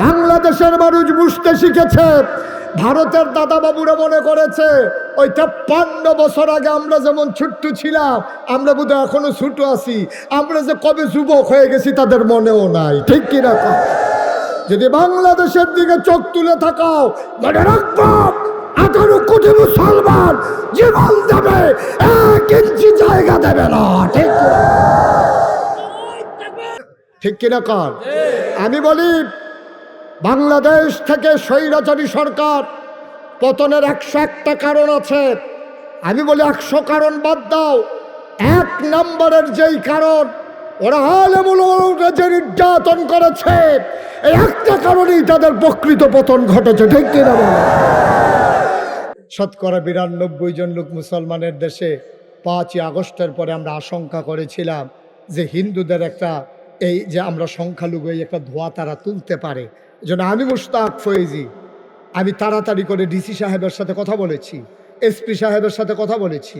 বাংলাদেশের মানুষ বুঝতে শিখেছে ভারতের দাদা বাবুরা মনে করেছে ওই তেপ্পান্ন বছর আগে আমরা যেমন ছোট্ট ছিলাম আমরা বোধহয় এখনও ছোট আছি আমরা যে কবে যুবক হয়ে গেছি তাদের মনেও নাই ঠিক কিনা? যদি বাংলাদেশের দিকে চোখ তুলে থাকাও মনে রাখব আঠারো কোটি মুসলমান জীবন দেবে এক ইঞ্চি জায়গা দেবে না ঠিক? ঠিক কিনা কর আমি বলি বাংলাদেশ থেকে স্বৈরাচারী সরকার, পতনের একশো একটা কারণ আছে। আমি বলি একশো কারণ বাদ দাও। এক নম্বরের যেই কারণ, ওরা আলেমুল ওলামাকে যে নির্যাতন করেছে, এই একটা কারণেই তাদের প্রকৃত পতন ঘটেছে, ঠিক কিনা? শতকরা বিরানব্বই জন লোক মুসলমানের দেশে পাঁচই আগস্টের পরে আমরা আশঙ্কা করেছিলাম যে হিন্দুদের একটা এই যে আমরা সংখ্যালঘু, এই একটা ধোয়া তারা তুলতে পারে। যেন আমি মুশতাক ফয়েজি। আমি তাড়াতাড়ি করে ডিসি সাহেবের সাথে কথা বলেছি, এসপি সাহেবের সাথে কথা বলেছি।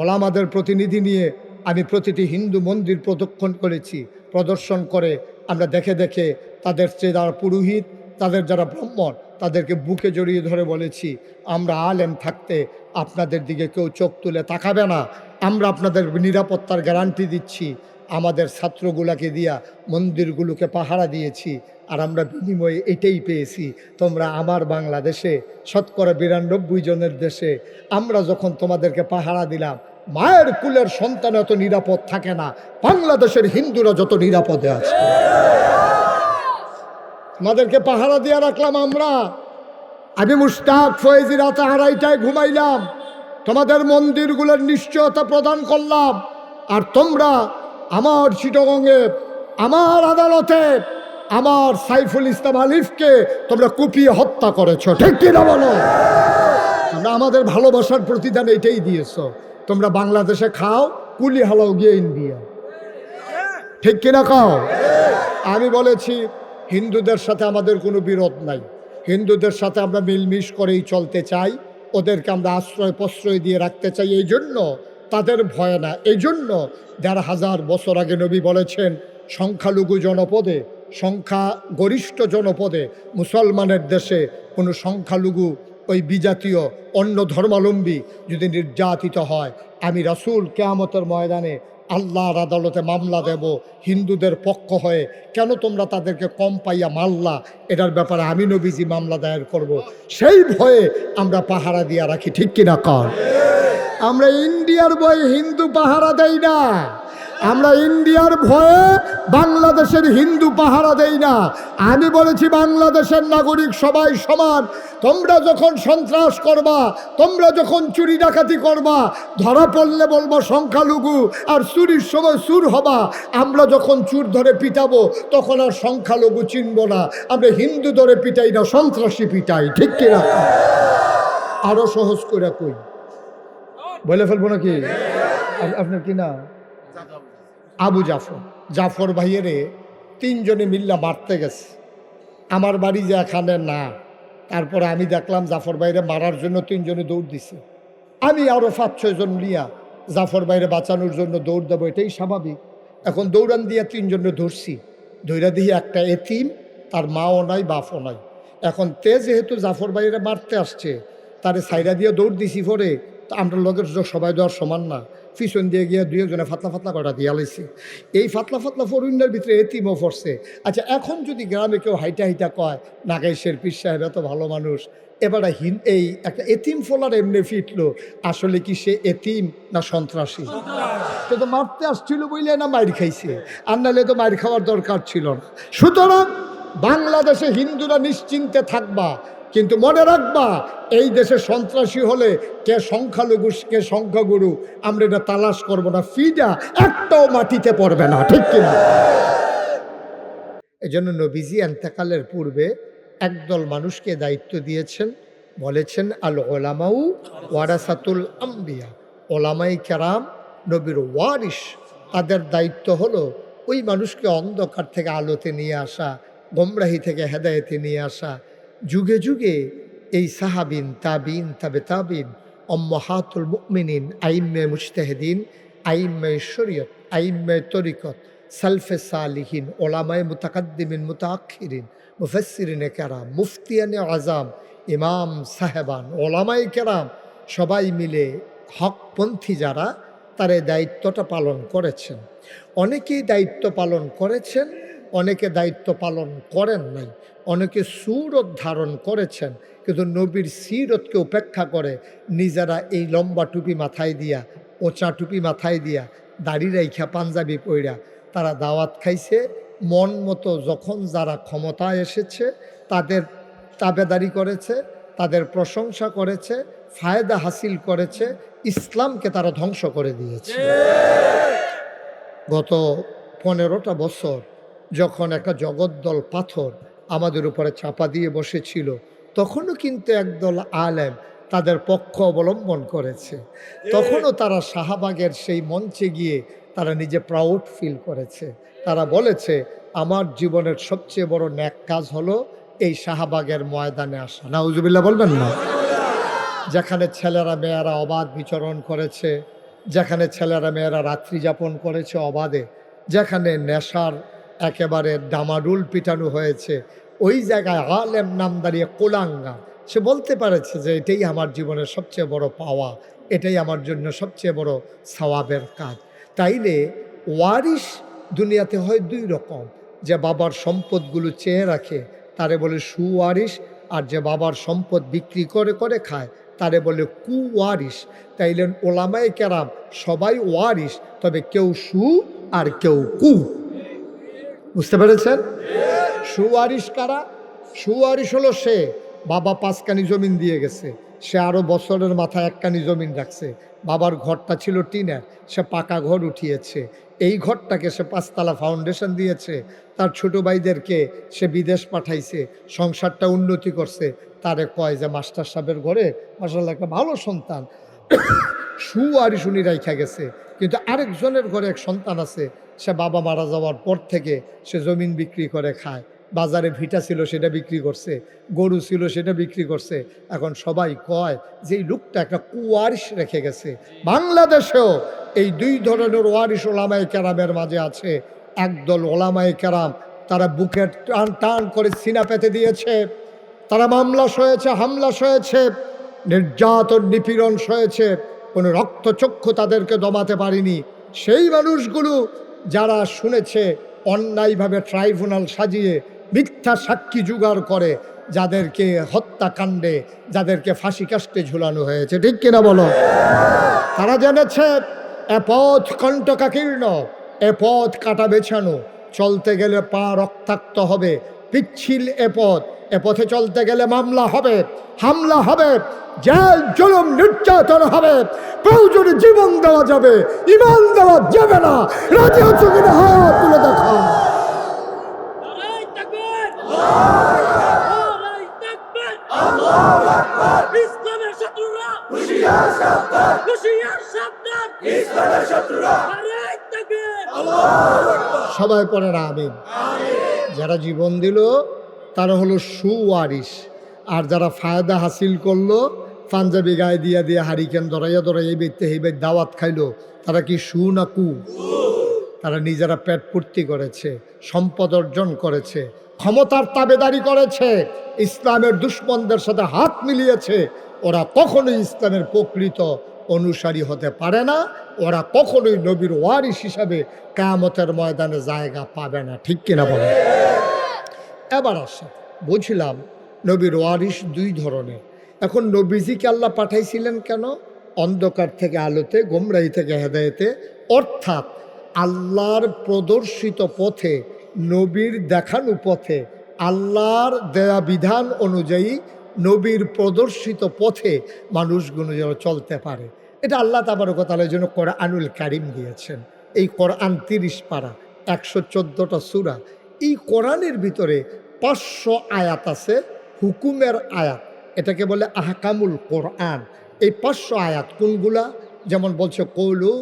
ওলামাদের প্রতিনিধি নিয়ে আমি প্রতিটি হিন্দু মন্দির প্রদক্ষণ করেছি, প্রদর্শন করে আমরা দেখে দেখে তাদের যে যারা পুরোহিত, তাদের যারা ব্রাহ্মণ, তাদেরকে বুকে জড়িয়ে ধরে বলেছি, আমরা আলেম থাকতে আপনাদের দিকে কেউ চোখ তুলে তাকাবে না। আমরা আপনাদের নিরাপত্তার গ্যারান্টি দিচ্ছি। আমাদের ছাত্রগুলাকে দিয়া মন্দিরগুলোকে পাহারা দিয়েছি, আর আমরা বিনিময়ে এটাই পেয়েছি। তোমরা আমার বাংলাদেশে, শতকরা বিরানব্বই জনের দেশে, আমরা যখন তোমাদেরকে পাহারা দিলাম, মায়ের কুলের সন্তান এত নিরাপদ থাকে না, বাংলাদেশের হিন্দুরা যত নিরাপদে আছে। তোমাদেরকে পাহারা দিয়ে রাখলাম আমরা। আমি মুস্তাক ফয়েজি রাতে আড়াইটায় ঘুমাইলাম। তোমাদের মন্দিরগুলোর নিশ্চয়তা প্রদান করলাম। আর তোমরা আমার চিটগঙ্গে আমার আদালতে, আমার সাইফুল ইসলাম আলিফকে তোমরা কুপিয়ে হত্যা করেছ। ঠিক কিনা বলো? তোমরা আমাদের ভালোবাসার প্রতিদান এটাই দিয়েছ। তোমরা বাংলাদেশে খাও, কুলি হালাও গিয়ে ইন্ডিয়া। ঠিক কিনা খাও আমি বলেছি, হিন্দুদের সাথে আমাদের কোনো বিরোধ নাই। হিন্দুদের সাথে আমরা মিলমিশ করেই চলতে চাই। ওদেরকে আমরা আশ্রয় প্রশ্রয় দিয়ে রাখতে চাই। এই জন্য তাদের ভয় না। এই জন্য দেড় হাজার বছর আগে নবী বলেছেন, সংখ্যালঘু জনপদে সংখ্যা গরিষ্ঠ জনপদে মুসলমানের দেশে কোনো সংখ্যালঘু ওই বিজাতীয় অন্য ধর্মাবলম্বী যদি নির্যাতিত হয়, আমি রাসুল কেয়ামতের ময়দানে আল্লাহর আদালতে মামলা দেব, হিন্দুদের পক্ষ হয়ে। কেন তোমরা তাদেরকে কম পাইয়া মারলা? এটার ব্যাপারে আমি নবীজি মামলা দায়ের করব। সেই ভয়ে আমরা পাহারা দিয়া রাখি, ঠিক কিনা কর আমরা ইন্ডিয়ার বয়ে হিন্দু পাহারা দেই না। আমরা ইন্ডিয়ার ভয়ে বাংলাদেশের হিন্দু পাহারা দেই না। আমি বলেছি বাংলাদেশের নাগরিক সবাই সমান। তোমরা যখন সন্ত্রাস করবা, তোমরা যখন চুরি ডাকাতি করবা, ধরা পড়লে বলব সংখ্যালঘু আর চুরির সময় চুর হবা। আমরা যখন চুর ধরে পিটাবো, তখন আর সংখ্যালঘু চিনব না। আমরা হিন্দু ধরে পিটাই না, সন্ত্রাসী পিটাই, ঠিক কিনা আরও সহজ করে কই। বলে ফেলব নাকি? আপনার কি না আবু জাফর। জাফর ভাইয়েরে তিনজনে মিল্লা মারতে গেছে। আমার বাড়ি যে এখানে না, তারপরে আমি দেখলাম জাফর ভাইরে মারার জন্য তিনজনে দৌড় দিছে। আমি আরও পাঁচ ছয়জন নিয়া জাফর ভাইরে বাঁচানোর জন্য দৌড় দেবো, এটাই স্বাভাবিক। এখন দৌড়ান দিয়া তিনজনে ধরছি। ধৈরা দিয়ে একটা এতিম, তার মাও নাই, বাপও নাই। এখন তে যেহেতু জাফর ভাইরে মারতে আসছে, তারে সাইরা দিয়ে দৌড় দিছি পরে, তা আমরা লগের সবাই দেওয়ার সমান না। পিছন দিয়ে গিয়ে দুই একজনে ফাতলা ফাতলা কটা দিয়া লাইছে। এই ফাতলা ফাতলা ফরুইনের ভিতরে এতিমও পড়ছে। আচ্ছা এখন যদি গ্রামে কেউ হাইটা হাইটা কয়, নাগাইশের পীর সাহেব এত ভালো মানুষ, এবারে হিন এই একটা এতিম ফোলার এমনি ফিটলো। আসলে কি সে এতিম না সন্ত্রাসী? সে তো মারতে আসছিল বইলে না মাইর খাইছে। আর নাহলে তো মাইর খাওয়ার দরকার ছিল না। সুতরাং বাংলাদেশে হিন্দুরা নিশ্চিন্তে থাকবা। কিন্তু মনে রাখবা, এই দেশে সন্ত্রাসী হলে কে সংখ্যালঘু, কে সংখ্যাগুরু, আমরা এটা তালাশ করব না ফিডা একটাও মাটিতে পড়বে না, ঠিক কিনা এই জন্য নবীজি এন্তেকালের পূর্বে একদল মানুষকে দায়িত্ব দিয়েছেন, বলেছেন আল ওলামাউ ওয়ারাসাতুল আম্বিয়া। ওলামাই কেরাম, নবীর ওয়ারিস তাদের দায়িত্ব হলো ওই মানুষকে অন্ধকার থেকে আলোতে নিয়ে আসা, গোমরাহি থেকে হেদায়েতে নিয়ে আসা যুগে যুগে এই সাহাবিন, তাবিন, তাবে তাবিন অম্মহাতুল মুমিনিন, আইম্মে মুজতাহিদিন, আইম্মে শরীয়ত, আইম্মে তরিকত, সালফে সালিহীন ওলামায় মুতাকাদ্দিমিন মুতাক্ষিরিন মুফাসসিরিনে কেরাম, মুফতিয়ানে আজাম ইমাম সাহেবান ওলামাই কেরাম, সবাই মিলে হকপন্থী যারা, তার দায়িত্বটা পালন করেছেন। অনেকেই দায়িত্ব পালন করেছেন অনেকে দায়িত্ব পালন করেন নাই অনেকে সুরত ধারণ করেছেন কিন্তু নবীর সিরতকে উপেক্ষা করে নিজেরা এই লম্বা টুপি মাথায় দিয়া ওচা টুপি মাথায় দিয়া দাড়ি রাইখা পাঞ্জাবি পইরা তারা দাওয়াত খাইছে। মন মতো যখন যারা ক্ষমতায় এসেছে তাদের তাবেদারি করেছে তাদের প্রশংসা করেছে ফায়দা হাসিল করেছে ইসলামকে তারা ধ্বংস করে দিয়েছে। গত পনেরোটা বছর যখন একটা জগদ্দল পাথর আমাদের উপরে চাপা দিয়ে বসেছিল তখনও কিন্তু একদল আলেম তাদের পক্ষ অবলম্বন করেছে। তখনও তারা শাহবাগের সেই মঞ্চে গিয়ে তারা নিজে প্রাউড ফিল করেছে। তারা বলেছে আমার জীবনের সবচেয়ে বড় ন্যাক কাজ হলো এই শাহবাগের ময়দানে আসা। নাউজুবিল্লাহ বলবেন না? যেখানে ছেলেরা মেয়েরা অবাধ বিচরণ করেছে যেখানে ছেলেরা মেয়েরা রাত্রি যাপন করেছে অবাধে যেখানে নেশার একেবারে ডামাডুল পিটানো হয়েছে। ওই জায়গায় আলেম নাম দাঁড়িয়ে কোলাঙ্গা। সে বলতে পারেছে যে এটাই আমার জীবনের সবচেয়ে বড় পাওয়া, এটাই আমার জন্য সবচেয়ে বড় সওয়াবের কাজ। তাইলে ওয়ারিশ দুনিয়াতে হয় দুই রকম। যে বাবার সম্পদগুলো চেয়ে রাখে, তারে বলে সুওয়ারিশ, আর যে বাবার সম্পদ বিক্রি করে করে খায়, তারে বলে কু কুওয়ারিশ। তাইলে ওলামায় কেরাম সবাই ওয়ারিশ, তবে কেউ সু আর কেউ কু। বুঝতে পেরেছেন? সুয়ারিশ কারা? সুয়ারিশ হলো সে বাবা পাঁচকানি জমিন দিয়ে গেছে। সে আরও বছরের মাথায় একখানি জমিন রাখছে। বাবার ঘরটা ছিল টিনের, সে পাকা ঘর উঠিয়েছে। এই ঘরটাকে সে পাঁচতলা ফাউন্ডেশন দিয়েছে। তার ছোট ভাইদেরকে সে বিদেশ পাঠাইছে, সংসারটা উন্নতি করছে। তারে কয় যে, মাস্টার সাহেবের ঘরে মাসাল্লাহ একটা ভালো সন্তান। সুয়ারি শুনি রাইখা গেছে। কিন্তু আরেকজনের ঘরে এক সন্তান আছে, সে বাবা মারা যাওয়ার পর থেকে সে জমিন বিক্রি করে, খায়। বাজারে ভিটা ছিল, সেটা বিক্রি করছে, গরু ছিল, সেটা বিক্রি করছে। এখন সবাই কয় যে এই লোকটা একটা কুয়ারিশ রেখে গেছে। বাংলাদেশেও এই দুই ধরনের ওয়ারিশ ওলামাই কেরামের মাঝে আছে। একদল ওলামাই কেরাম, তারা বুকের টান টান করে সিনা পেতে দিয়েছে, তারা মামলা সয়েছে, হামলা সয়েছে। নির্যাতন নিপীড়ন সয়েছে, কোনো রক্তচক্ষু তাদেরকে দমাতে পারেনি। সেই মানুষগুলো যারা শুনেছে, অন্যায়ভাবে ট্রাইব্যুনাল সাজিয়ে মিথ্যা সাক্ষী জোগাড় করে, যাদেরকে হত্যাকাণ্ডে, যাদেরকে ফাঁসি কাস্টে ঝুলানো হয়েছে। ঠিক কিনা বলো? তারা জেনেছে, এ পথ কণ্টকাকীর্ণ, এ পথ কাটা বেছানো, চলতে গেলে পা রক্তাক্ত হবে, পিচ্ছিল এ পথ। এ পথে চলতে গেলে মামলা হবে হামলা হবে জেল জুলুম নির্যাতন হবে। প্রয়োজনে জীবন দেওয়া যাবে ইমান দেওয়া যাবে না। রাজি হচ্ছে কিনা? হাত তুলে দেখা সবাই পড়ে না আমিন। যারা জীবন দিল তারা হলো সুওয়ারিস আর যারা ফায়দা হাসিল করল, পাঞ্জাবি গায়ে দিয়া দিয়ে হারিকেন এই ব্যক্তি এই ব্যক্তি দাওয়াত খাইলো, তারা কি সু না কু? তারা নিজেরা পেট পূর্তি করেছে, সম্পদ অর্জন করেছে, ক্ষমতার তাবেদারি করেছে, ইসলামের দুশ্মনদের সাথে হাত মিলিয়েছে। ওরা কখনোই ইসলামের প্রকৃত অনুসারী হতে পারে না, ওরা কখনোই নবীর ওয়ারিস হিসাবে কায়ামতের ময়দানে জায়গা পাবে না। ঠিক কিনা বলে এবার আসে। বুঝলাম, নবীর ওয়ারিস দুই ধরনের। এখন নবীজিকে আল্লাহ পাঠাইছিলেন কেন? অন্ধকার থেকে আলোতে গোমরাই থেকে হেদায়েতে। অর্থাৎ আল্লাহর প্রদর্শিত পথে, নবীর দেখানো পথে, আল্লাহর দেয়া বিধান অনুযায়ী নবীর প্রদর্শিত পথে মানুষগুলো যেন চলতে পারে। এটা আল্লাহ তাবার কথার জন্য কোরআনুল কারিম দিয়েছেন। এই কোরআন তিরিশ পাড়া একশো চোদ্দোটা সুরা এই কোরআনের ভিতরে পাঁচশো আয়াত আছে, হুকুমের আয়াত। এটাকে বলে আহকামুল কোরআন। এই পাঁচশো আয়াত কোনগুলা? যেমন বলছে, কৌলু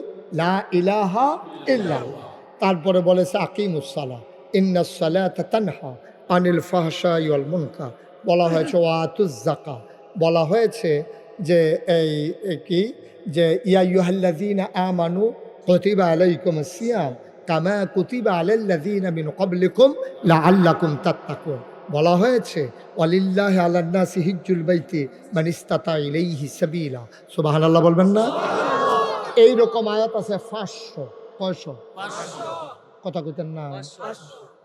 লা ইলাহা ইল্লাল্লাহ। তারপরে বলেছে আকিমুসালা ইন্নাসালা তানহা আনিল ফাহসা ইউল মুনকা বলা হয়েছে ওয়াতুজ জাকা বলা হয়েছে যে, এই কি? যে ইয়াইহাল্লাযীনা আমানু কুতিবা আলাইকুম সিয়াম। কামা কুতিবা আলাল্লাযীনা মিন ক্বাবলিকুম লাআল্লাকুম তাত্তাকুন। বলা হয়েছে অলিল্লাহ আল্লাহ সিহিজুল বাইতি মানিস্তাতা ইলাইহি সাবিলা। সুবাহান আল্লাহ বলবেন না? এই রকম আয়াত আছে পাঁচশো, কয়শো? কথা কইতেন না?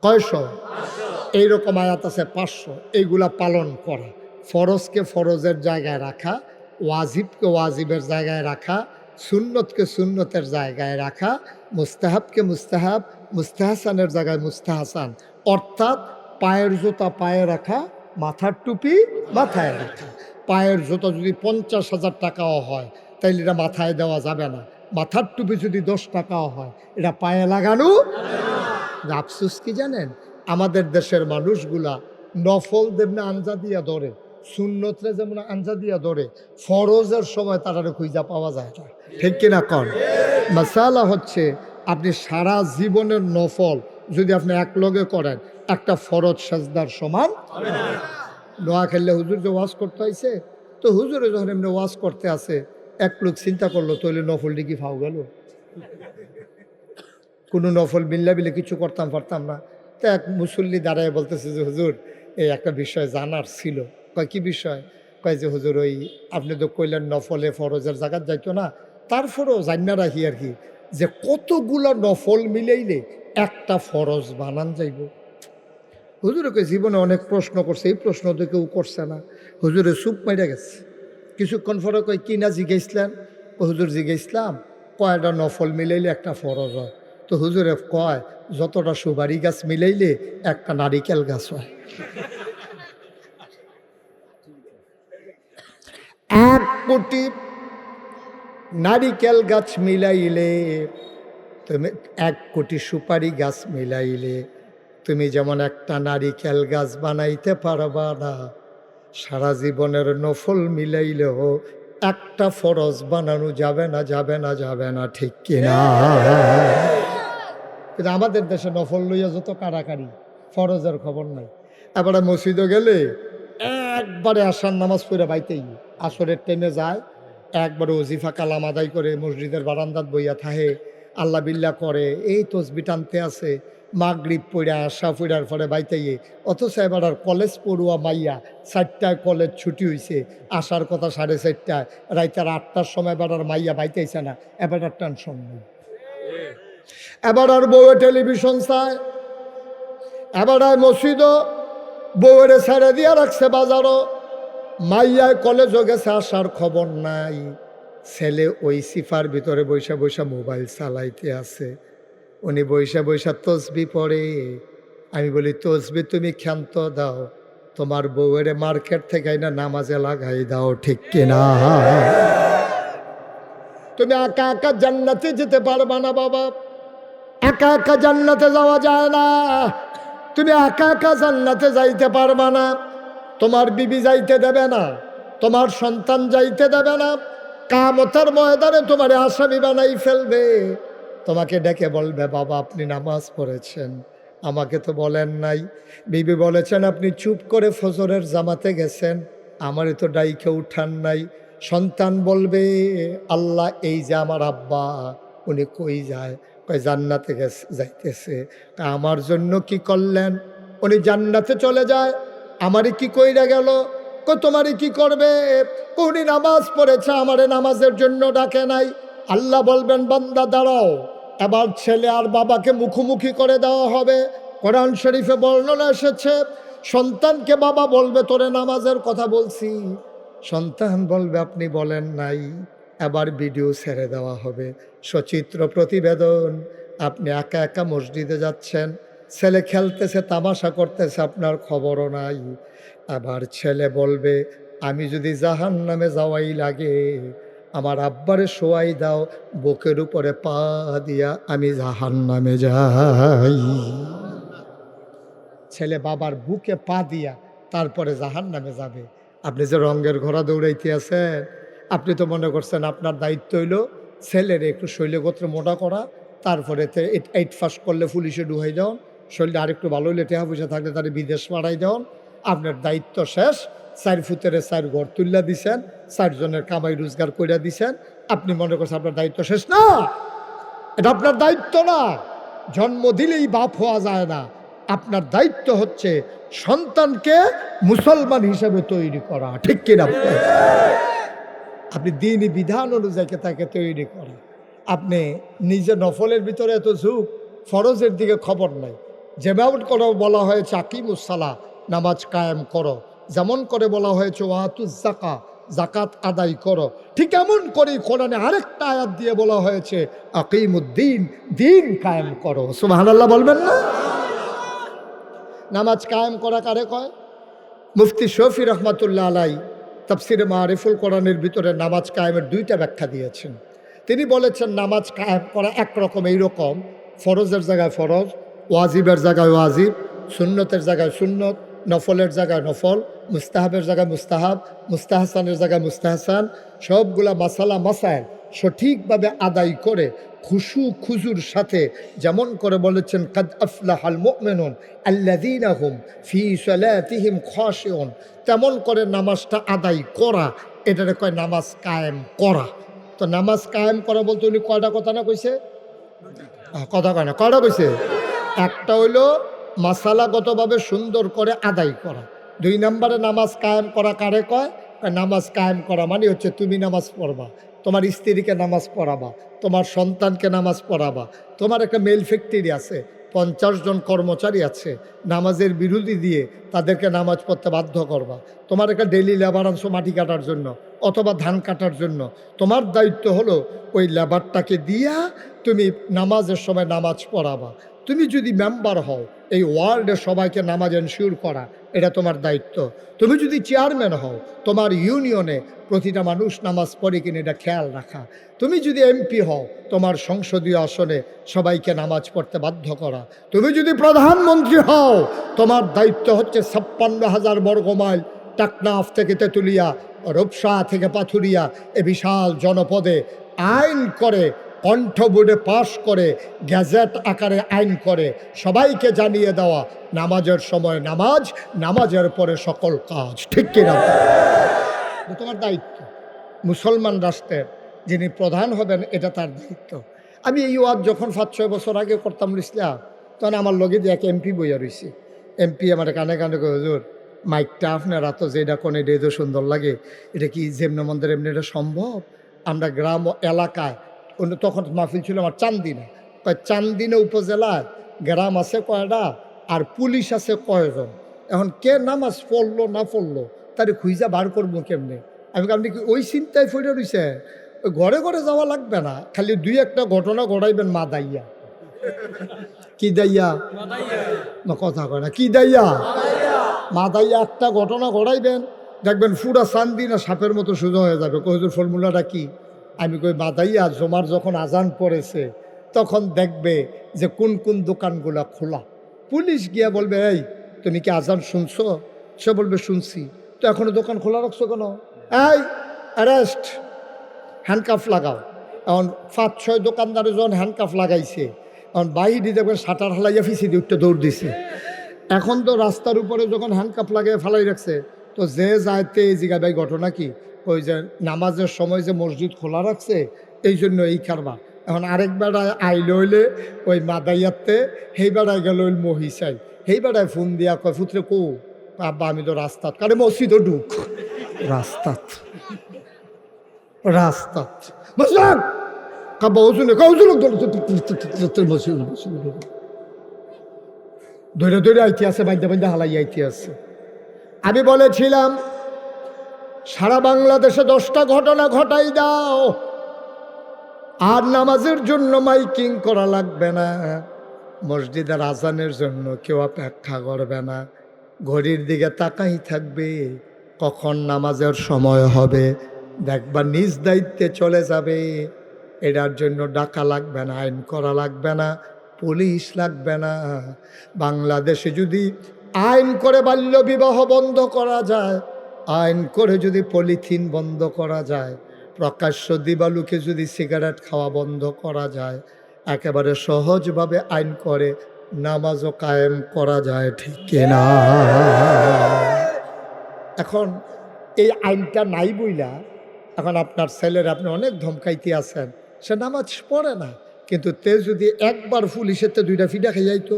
কয়শো? এইরকম আয়াত আছে পাঁচশো। এইগুলা পালন করা। ফরজকে ফরজের জায়গায় রাখা, ওয়াজিবকে ওয়াজিবের জায়গায় রাখা সুন্নতকে সুন্নতের জায়গায় রাখা, মুস্তাহাবকে মুস্তাহাব, মুস্তাহাসানের জায়গায় মুস্তাহাসান। অর্থাৎ পায়ের জুতা পায়ে রাখা, মাথার টুপি মাথায় রাখা। পায়ের জুতা যদি পঞ্চাশ হাজার টাকাও হয়, তাইলে এটা মাথায় দেওয়া যাবে না। মাথার টুপি যদি দশ টাকাও হয়, এটা পায়ে লাগানো আফসুস কি জানেন? আমাদের দেশের মানুষগুলা নফল দেবনা আঞ্জা দিয়া ধরে, সুন্নতরে যেমন আঞ্জা দিয়া ধরে, ফরজের সময় তারা খুঁজা পাওয়া যায় না। ঠিক কিনা কন? মাসালা হচ্ছে আপনি সারা জীবনের নফল যদি আপনি এক লগে করেন, একটা ফরজ সাজদার সমান। নোয়া খেললে হুজুর যে ওয়াজ করতে হয়েছে তো হুজুরে যখন এমনি ওয়াজ করতে আসে, এক লোক চিন্তা করল তাহলে নফলটি কি ফাও গেল? কোনো নফল বিল্লা বিলে কিছু করতাম পারতাম না। তো এক মুসল্লি দাঁড়ায় বলতেছে যে, হুজুর, এই একটা বিষয় জানার ছিল। কয়, কি বিষয়? কয় যে, হুজুর, ওই আপনি তো কইলেন নফলে ফরজের জায়গায় যাইতো না তারপরেও জান্না রাখি আর কি, যে কতগুলো নফল মিলাইলে একটা ফরজ বানান যাইব। হুজুরকে জীবনে অনেক প্রশ্ন করছে, এই প্রশ্ন তো কেউ করছে না। হুজুরে চুপ মাইরা গেছে। কিছুক্ষণ পরে কয়, কি না জিজ্ঞাসলেন ও হুজুর জিজ্ঞাসলাম কয়টা নফল মিলাইলে একটা ফরজ হয়? তো হুজুরে কয়, যতটা সুবারি গাছ মিলাইলে একটা নারিকেল গাছ হয়। এক কোটি নারিকেল গাছ মিলাইলে, তুমি এক কোটি সুপারি গাছ মিলাইলে, তুমি যেমন একটা নারিকেল গাছ বানাইতে পারবা না, সারা জীবনের নফল মিলাইলে মিলাইলেও একটা ফরজ বানানো যাবে না যাবে না যাবে না, ঠিক কিনা কিন্তু আমাদের দেশে নফল লইয়া যত কারাকারি, ফরজের খবর নাই। এবারে মসজিদে গেলে একবারে আসার নামাজ পড়ে বাইতেই, আসরের টাইমে যায় একবারে ওজিফা কালাম আদায় করে মসজিদের বারান্দাত বইয়া থাহে, আল্লাহ বিল্লা করে, এই তসবি টানতে আছে, মাগরিব পড়া আসা পড়ার পরে বাইতাইয়ে। অথচ এবার আর কলেজ পড়ুয়া মাইয়া চারটায় কলেজ ছুটি হয়েছে আসার কথা সাড়ে চারটায় রাইতার আটটার সময় এবার আর মাইয়া বাইতেইছে না, এবার আর টেনশন নেই। এবার আর বউয়ে টেলিভিশন চায়, এবার আর মসজিদও বউয়ের ছেড়ে দিয়া রাখছে বাজারও। মাইয়ায় কলেজও গেছে, আসার খবর নাই। ছেলে ওই সিফার ভিতরে বৈশা বৈশা মোবাইল চালাইতে আছে। উনি বৈশা বৈশা তসবি পড়ে। আমি বলি, তসবি তুমি ক্ষান্ত দাও। তোমার বউয়ের মার্কেট থেকে না নামাজে লাগাই দাও, ঠিক কিনা? তুমি একা একা জান্নাতে যেতে পারবা না, বাবা। একা একা জান্নাতে যাওয়া যায় না। তুমি একা একা জান্নাতে যাইতে পারবা না। তোমার বিবি যাইতে দেবে না, তোমার সন্তান যাইতে দেবে না, কামতার ময়দানে তোমার আসামি বানাই ফেলবে। তোমাকে ডেকে বলবে, বাবা, আপনি নামাজ পড়েছেন। আমাকে তো বলেন নাই। বিবি বলেছেন, আপনি চুপ করে ফজরের জামাতে গেছেন, আমারে তো ডাইকে উঠান নাই। সন্তান বলবে, আল্লাহ, এই যে আমার আব্বা, উনি কই যায়? কই জান্নাতে গেছে, যাইতেছে। আমার জন্য কি করলেন? উনি জান্নাতে চলে যায়। আমারই কি কইরা গেল? কই তোমারই কি করবে? উনি নামাজ পড়েছে, আমারে নামাজের জন্য ডাকে নাই। আল্লাহ বলবেন, বান্দা, দাঁড়াও। এবার ছেলে আর বাবাকে মুখোমুখি করে দেওয়া হবে। কোরআন শরীফে বর্ণনা এসেছে, সন্তানকে বাবা বলবে, তোরে নামাজের কথা বলছি। সন্তান বলবে, আপনি বলেন নাই। এবার ভিডিও ছেড়ে দেওয়া হবে। সচিত্র প্রতিবেদন, আপনি একা একা মসজিদে যাচ্ছেন ছেলে খেলতেছে, তামাশা করতেছে, আপনার খবরও নাই। আবার ছেলে বলবে, আমি যদি জাহান নামে যাওয়াই লাগে, আমার আব্বারে শোয়াই দাও, বুকের উপরে পা দিয়া আমি জাহান নামে যাই। ছেলে বাবার বুকে পা দিয়া তারপরে জাহান নামে যাবে। আপনি যে রঙের ঘোড়া দৌড়াইতে আছেন, আপনি তো মনে করছেন আপনার দায়িত্ব হইল ছেলের একটু শৈলগোত্র মোটা করা, তারপরে এইট ফার্স্ট করলে পুলিশে ডুহাই দেওয়ান শরীরটা আরেকটু ভালো হইলে টেহা পয়সা থাকলে তার বিদেশ পাঠাই দেওয়ান আপনার দায়িত্ব শেষ। চার ফুতের চার ঘর তুল্লা দিছেন, চারজনের কামাই রোজগার কইরা দিছেন। আপনি মনে করছেন আপনার দায়িত্ব শেষ না? এটা আপনার দায়িত্ব না। জন্ম দিলেই বাপ হওয়া যায় না। আপনার দায়িত্ব হচ্ছে সন্তানকে মুসলমান হিসেবে তৈরি করা। ঠিক কিনা? আপনি দিনই বিধান অনুযায়ী তাকে তৈরি করেন। আপনি নিজে নফলের ভিতরে এত ঝুঁক, ফরজের দিকে খবর নাই। যেমন করে বলা হয়েছে আকিমুসালা নামাজ কায়েম করো। যেমন করে বলা হয়েছে জাকা জাকাত আদায় করো। ঠিক এমন করেই কোরআনে আরেকটা আয়াত দিয়ে বলা হয়েছে, আকিমুদ্দিন, দিন কায়েম করো। সুবহানাল্লাহ বলবেন না? নামাজ কায়েম করা কারে কয়? মুফতি শফি রহমাতুল্লাহ আলাই তাফসিরে মারিফুল কোরআনের ভিতরে নামাজ কায়েমের দুইটা ব্যাখ্যা দিয়েছেন। তিনি বলেছেন, নামাজ কায়েম করা একরকম, এইরকম। ফরজের জায়গায় ফরজ ওয়াজিবের জায়গায় ওয়াজিব, সুন্নতের জায়গায় সুন্নত, নফলের জায়গায় নফল, মুস্তাহাবের জায়গায় মুস্তাহাব, মুস্তাহাসানের জায়গায় মুস্তাহাসান, সবগুলা মাসালা মাসায় সঠিকভাবে আদায় করে খুশু খুজুর সাথে যেমন করে বলেছেন, কাদ আফলাহাল মুমিনুন আল্লাযীনা হুম ফি সালাতিহিম খাশিউন তেমন করে নামাজটা আদায় করা, এটারে কয় নামাজ কায়েম করা। তো নামাজ কায়েম করা বলতে উনি কয়টা কথা না কইছে? কথা কয় না, কয়টা কইছে? একটা হইল মাসালাগতভাবে সুন্দর করে আদায় করা। দুই নম্বরে নামাজ কায়েম করা কারে কয়? নামাজ কায়েম করা মানে হচ্ছে তুমি নামাজ পড়বা, তোমার স্ত্রীকে নামাজ পড়াবা, তোমার সন্তানকে নামাজ পড়াবা, তোমার একটা মেল ফ্যাক্টরি আছে, পঞ্চাশ জন কর্মচারী আছে, নামাজের বিরোধী দিয়ে তাদেরকে নামাজ পড়তে বাধ্য করবা। তোমার একটা ডেলি লেবার আনছো মাটি কাটার জন্য অথবা ধান কাটার জন্য, তোমার দায়িত্ব হলো ওই লেবারটাকে দিয়া তুমি নামাজের সময় নামাজ পড়াবা। তুমি যদি মেম্বার হও, এই ওয়ার্ল্ডে সবাইকে নামাজ এনশিওর করা, এটা তোমার দায়িত্ব। তুমি যদি চেয়ারম্যান হও, তোমার ইউনিয়নে প্রতিটা মানুষ নামাজ পড়ে কিনা এটা খেয়াল রাখা। তুমি যদি এমপি হও, তোমার সংসদীয় আসনে সবাইকে নামাজ পড়তে বাধ্য করা। তুমি যদি প্রধানমন্ত্রী হও, তোমার দায়িত্ব হচ্ছে ছাপ্পান্ন হাজার বর্গ মাইল টাকনাফ থেকে তেঁতুলিয়া, রূপসা থেকে পাথুরিয়া, এ বিশাল জনপদে আইন করে কণ্ঠবোর্ডে পাশ করে গ্যাজেট আকারে আইন করে, সবাইকে জানিয়ে দেওয়া, নামাজের সময় নামাজ, নামাজের পরে সকল কাজ। ঠিক কিনা তোমার দায়িত্ব। মুসলমান রাষ্ট্রের যিনি প্রধান হবেন, এটা তার দায়িত্ব। আমি এই ওয়াজ যখন পাঁচ ছয় বছর আগে করতাম ইসলাম তখন আমার লগে দিয়ে এক এমপি বইয়া রয়েছে এমপি আমার কানে কানে হুজুর, মাইকটা আপনারা তো যেটা কোন এটা সুন্দর লাগে, এটা কি যেমনি মন্দির এমনি এটা সম্ভব? আমরা গ্রাম এলাকায় অন্য তখন মাহফিল ছিল আমার চান্দিনা। কয়, চান্দিনা উপজেলায় গ্রাম আছে কয়টা আর পুলিশ আছে কয়জন? এখন কে নামাজ পড়ল না পড়ল তারে খুঁজা বার করব কেমনে? আমি আপনি কি ওই চিন্তায় ফিরে রয়েছে ঘরে ঘরে যাওয়া লাগবে না, খালি দুই একটা ঘটনা ঘটাইবেন মা দাইয়া। কি দাইয়া? না, কথা কয় না, কি দাইয়া? মা দাইয়া একটা ঘটনা ঘটাইবেন, দেখবেন ফুরা চান্দি না সাপের মতো সোজা হয়ে যাবে। কহিদুর ফর্মুলাটা কি? আমি কই মা দাইয়া জমার যখন আজান পড়েছে, তখন দেখবে যে কোন কোন দোকানগুলা খোলা। পুলিশ গিয়া বলবে, এই, তুমি কি আজান শুনছো? সে বলবে, শুনছি। তো এখনও দোকান খোলা রাখছো কেন? এই অ্যারেস্ট হ্যান্ডকাফ লাগাও। এখন পাঁচ, ছয় দোকানদারে যখন হ্যান্ডকাফ লাগাইছে। এখন বাইরে দেখবেন সাঁটার হালাইয়া ফিসি দিয়ে উঠতে দৌড় দিছে। এখন তো রাস্তার উপরে যখন হ্যান্ডকাফ লাগিয়ে ফেলাই রাখছে, তো যে যাইতে এই জায়গায়, ভাই, ঘটনা কি? ওই যে নামাজের সময় যে মসজিদ খোলা রাখছে, এই জন্য এই কারবার। এখন আরেক বেড়ায় আইল হইলে ওই মাদাইয়াতে, সেই বেড়ায় গেল ওই মহিষাই। সেই বেড়ায় ফোন দিয়া কয় ফুতরে কো? আব্বা, আমি তো রাস্তাত। কারে, মসজিদও ঢুক। রাস্তাত? রাস্তাত। মুসলাম কাব্বা, ওজুনে মসজিদ ধরে ধরে আইতে আছে বাইন্দা বাইন্দা হালাই আইতে আছে। আমি বলেছিলাম সারা বাংলাদেশে দশটা ঘটনা ঘটাই দাও। আর নামাজের জন্য মাইকিং করা লাগবে না। মসজিদের আজানের জন্য কেউ অপেক্ষা করবে না। ঘড়ির দিকে তাকাই থাকবে, কখন নামাজের সময় হবে। দেখবা নিজ দায়িত্বে চলে যাবে। এটার জন্য ডাকা লাগবে না, আইন করা লাগবে না, পুলিশ লাগবে না। বাংলাদেশে যদি আইন করে বাল্য বিবাহ বন্ধ করা যায় আইন করে যদি পলিথিন বন্ধ করা যায়, প্রকাশ্য দিবালুকে যদি সিগারেট খাওয়া বন্ধ করা যায়, একেবারে সহজভাবে আইন করে নামাজও কায়েম করা যায়, ঠিক কিনা এখন এই আইনটা নাই বইলা, এখন আপনার ছেলের আপনি অনেক ধমকাইতে আছেন, সে নামাজ পড়ে না, কিন্তু তে যদি একবার পুলিশের তে দুইটা ফিডা খেয়ে যাইতো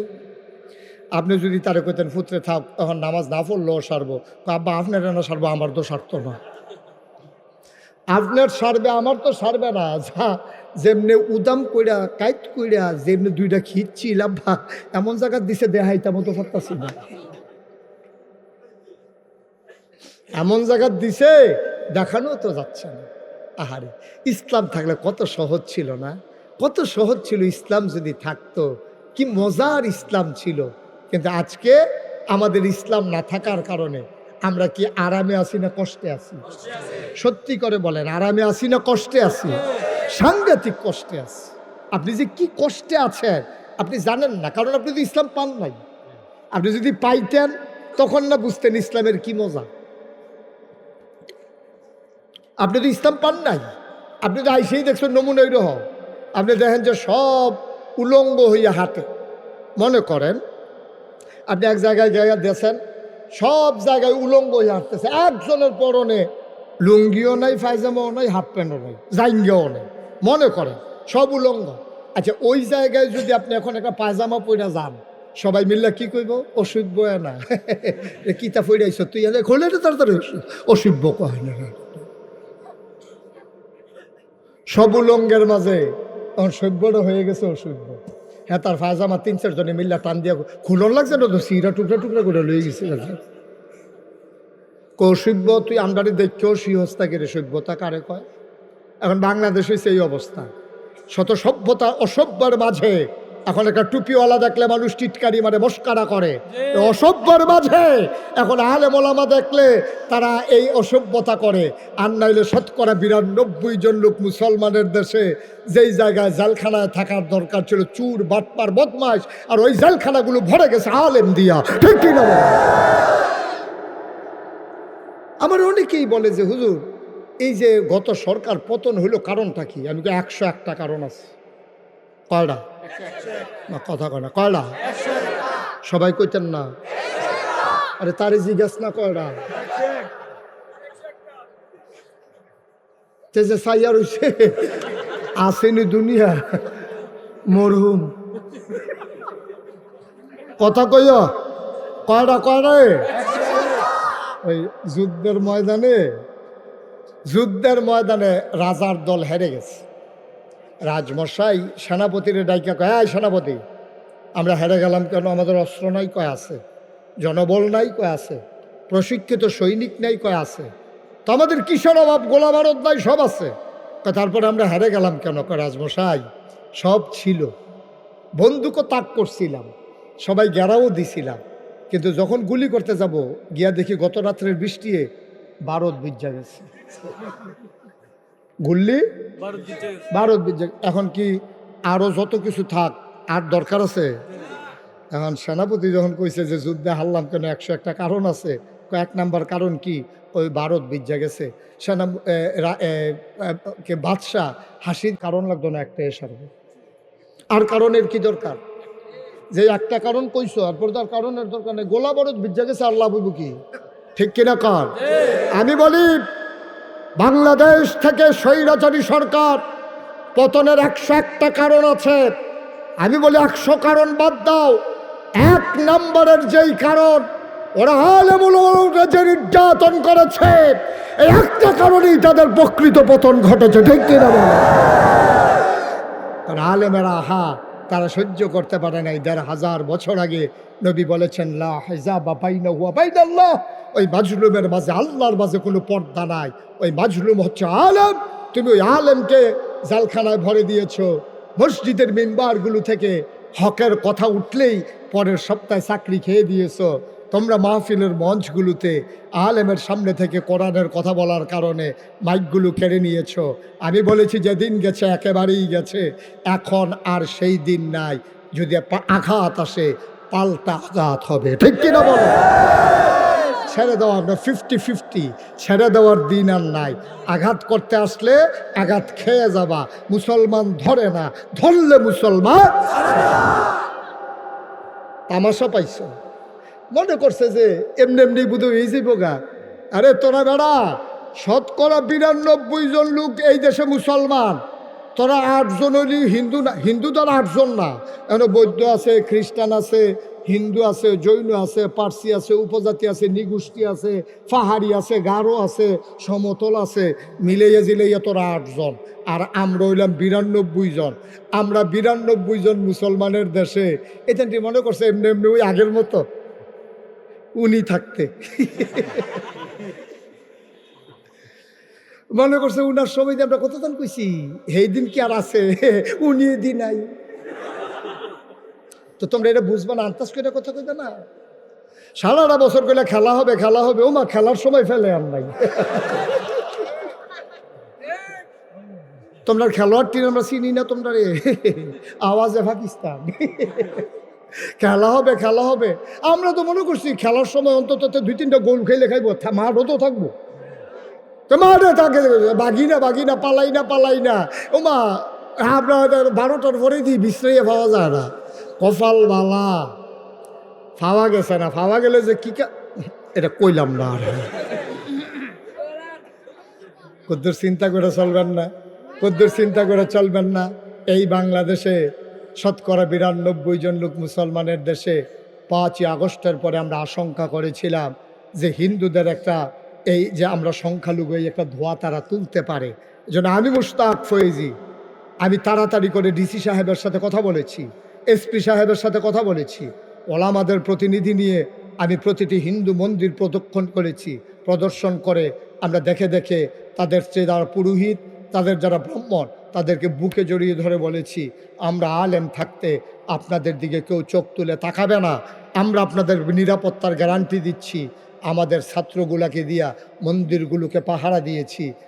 আপনি যদি তারে কইতেন, ফুতরে থাক, এখন নামাজ না পড়লেও সারবো। তো আব্বা, আপনার না সারবো, আমার তো সারতো না। আপনার সারবে, আমার তো সারবে না। যা, যেমনি উদাম কইরা কাইট কইরা, যেমনি দুইটা খিচ্ছি লাভা এমন জায়গা দিছে দেহাইতা মতো পারতাছি না। এমন জায়গা দিছে, দেখানো তো যাচ্ছে না। আহারে, ইসলাম থাকলে কত সহজ ছিল না? কত সহজ ছিল ইসলাম যদি থাকতো? কি মজার ইসলাম ছিল। কিন্তু আজকে আমাদের ইসলাম না থাকার কারণে আমরা কি আরামে আছি না কষ্টে আছি? সত্যি করে বলেন, আরামে আছি না কষ্টে আছি? সাংঘাতিক কষ্টে আছি। আপনি যে কি কষ্টে আছেন, আপনি জানেন না, কারণ আপনি তো ইসলাম পান নাই। আপনি যদি পাইতেন, তখন না বুঝতেন ইসলামের কি মজা। আপনি তো ইসলাম পান নাই। আপনি তো আইসেই দেখছেন নমুনা রহ আপনি দেখেন যে সব উলঙ্গ হইয়া হাঁটে। মনে করেন আপনি এক জায়গায় জায়গায় দেখছেন সব জায়গায় উলঙ্গ হয়ে হাঁটতেছে। একজনের পরনে লুঙ্গিও নাই, পায়জামাও নাই, হাফ প্যান্টও নাই, জাইঙ্গিও নেই। মনে করেন, সব উলঙ্গ। আচ্ছা ওই জায়গায় যদি আপনি এখন একটা পায়জামা পরে যান, সবাই মিললে কি কইব? অসভ্য না। কিতা পরে আইস তুই? এলে খোলে তো তাড়াতাড়ি অসভ্য কয় না। সব উলঙ্গের মাঝে তখন সভ্যটা হয়ে গেছে অসভ্য হ্যাঁ তার ফায়জামা তিন চারজনে মিল্লা টান দিয়া খুলন লাগছে না তো? সিরা টুকরা টুকরা করে লয়ে গেছে কৌশিব্য তুই আমদানি দেখেও সিহস্তা কেড়ে সভ্যতা কারে কয়? এখন বাংলাদেশে সেই অবস্থা। শত সভ্যতা অসভ্যের মাঝে এখন একটা টুপিওয়ালা দেখলে মানুষ টিটকারি মানে মস্কারা করে। অসভ্যর মাঝে এখন আলে মোলামা দেখলে তারা এই অসভ্যতা করে। আর নাইলে শতকরা বিরানব্বই জন লোক মুসলমানের দেশে যেই জায়গায় জালখানায় থাকার দরকার ছিল চুর বাটপার বদমাস আর ওই জালখানাগুলো ভরে গেছে আলেম দিয়া। ঠিক কি না আমার অনেকেই বলে যে হুজুর এই যে গত সরকার পতন হইল কারণটা কি? আমি তো একশো একটা কারণ আছে। কয়টা? না, কথা কয় না কয়টা সবাই কইতেন না। আরে তারে জিজ্ঞাস না কয়টা যে সাইয়া রইছে। আসেনি দুনিয়া। মরহুম। কথা কইয় কয়টা কয়টা ওই যুদ্ধের ময়দানে যুদ্ধের ময়দানে রাজার দল হেরে গেছে। রাজমশাই সেনাপতির ডাইকা কয়, আয় সেনাপতি। আমরা হেরে গেলাম কেন? আমাদের অস্ত্র নাই কয় আছে, জনবল নাই কয় আছে, প্রশিক্ষিত সৈনিক নাই কয় আছে। তো আমাদের কিশোর অভাব? গোলা বারদ নাই, সব আছে। তারপরে আমরা হেরে গেলাম কেন? কয়, রাজমশাই, সব ছিল। বন্দুকও তাক করছিলাম। সবাই গেরাও দিছিলাম। কিন্তু যখন গুলি করতে যাব, গিয়া দেখি গত রাত্রের বৃষ্টিয়ে বারদ বিজ্জা গেছে। গুল্লি ভারত বিজয়। এখন কি আরও যত কিছু থাক আর দরকার আছে? এখন সেনাপতি যখন কইছে যে যুদ্ধে হারলাম কেন একশো একটা কারণ আছে। কয়েক নাম্বার কারণ কি? ওই ভারত বিজ্জা গেছে। সেনা কে বাদশাহ হাসির কারণ লাগতো না একটা এসার আর কারণের কি দরকার? যে একটা কারণ কইছো আর পরে তার কারণের দরকার নেই। গোলা বরদ বিজ্জা গেছে আল্লাহ বুঝব কি? ঠিক কিনা কার? আমি বলি বাংলাদেশ থেকে স্বৈরাচারী সরকার। পতনের একশো একটা কারণ আছে। আমি বলি একশো কারণ বাদ দাও। এক নম্বরের যেই কারণ, ওরা আলেমুল ওলামাকে যে নির্যাতন করেছে, এই একটা কারণেই তাদের প্রকৃত পতন ঘটেছে, ঠিক কিনা বলো? আলেমেরা হা তারা সহ্য করতে পারে নাই। দেড় হাজার বছর আগে নবী বলেছেন বাইনাল্লাহ। ওই মাজলুমের মাঝে, আল্লাহর মাঝে কোনো পর্দা নাই। ওই মাজলুম হচ্ছে আলেম। তুমি ওই আলেমকে জালখানায় ভরে দিয়েছ। মসজিদের মেম্বারগুলো থেকে হকের কথা উঠলেই পরের সপ্তাহে চাকরি খেয়ে দিয়েছ। তোমরা মাহফিলের মঞ্চগুলোতে আলেমের সামনে থেকে কোরআনের কথা বলার কারণে মাইকগুলো কেড়ে নিয়েছ। আমি বলেছি যে দিন গেছে, একেবারেই গেছে। এখন আর সেই দিন নাই। যদি আঘাত আসে, পাল্টা আঘাত হবে। ঠিক কিনা বলো? ছেড়ে দেওয়া আমরা ফিফটি ফিফটি ছেড়ে দেওয়ার দিন আর নাই। আঘাত করতে আসলে আঘাত খেয়ে যাবা। মুসলমান ধরে না, ধরলে মুসলমান। তামাশা পাইছো? মনে করছে যে এমনি এমনি বুধ যে বোগা আরে তোরা বেড়া, শতকরা বিরানব্বই জন লোক এই দেশে মুসলমান। তোরা আটজন হলি হিন্দু না, হিন্দু তো আটজন না। এখন বৌদ্ধ আছে, খ্রিস্টান আছে, হিন্দু আছে, জৈন আছে, পার্সি আছে, উপজাতি আছে নিগুষ্টি আছে, পাহাড়ি আছে, গারো আছে, সমতল আছে, মিলাইয়া জিলাইয়া তোরা আটজন। আর আমরা হইলাম বিরানব্বই জন। আমরা বিরানব্বই জন মুসলমানের দেশে। এটা মনে করছে এমনি এমনি ওই আগের মতো? উনি থাকতে। মনে করছে উনার সময় আমরা কতক্ষণ কইছি সেই দিন কি আর আছে? উনি দিন নাই। তো তোমরা এটা বুঝবা না, আন্তাজ করে কথা কইবে না। সারাটা বছর কইলে খেলা হবে খেলা হবে ও মা খেলার সময় ফেলে আর নাই। তোমরা খেলোয়াড় টিম আমরা চিনি না তোমরা রে। আওয়াজে পাকিস্তান। খেলা হবে খেলা হবে। আমরা তো মনে করছি খেলার সময় অন্তত দুই তিনটা গোল খেলে খাইবো। মাঠও তো থাকব। তো মাঠে থাকে বাগি না বাগি না পালাই না পালাই না ও মা আমরা বারোটার পরে দিই বিশ্রাইয়ে পাওয়া যায় না? কপাল বালা। ফাওয়া গেছে না, ফাওয়া গেলে যে কা- এটা কইলাম না আর। কদ্দুর চিন্তা করে চলবেন না, কদ্দুর চিন্তা করে চলবেন না। এই বাংলাদেশে শতকরা বিরানব্বই জন লোক মুসলমানের দেশে পাঁচই আগস্টের পরে আমরা আশঙ্কা করেছিলাম যে হিন্দুদের একটা এই যে আমরা সংখ্যালঘু এই একটা ধোয়া তারা তুলতে পারে। যেন আমি মুশতাক ফয়েজি, আমি তাড়াতাড়ি করে ডিসি সাহেবের সাথে কথা বলেছি এসপি সাহেবের সাথে কথা বলেছি, ওলামাদের প্রতিনিধি নিয়ে আমি প্রতিটি হিন্দু মন্দির প্রদক্ষণ করেছি, প্রদর্শন করে আমরা দেখে দেখে তাদের যে যারা পুরোহিত, তাদের যারা ব্রাহ্মণ তাদেরকে বুকে জড়িয়ে ধরে বলেছি, আমরা আলেম থাকতে আপনাদের দিকে কেউ চোখ তুলে তাকাবে না। আমরা আপনাদের নিরাপত্তার গ্যারান্টি দিচ্ছি। আমাদের ছাত্রগুলাকে দিয়া মন্দিরগুলোকে পাহারা দিয়েছি।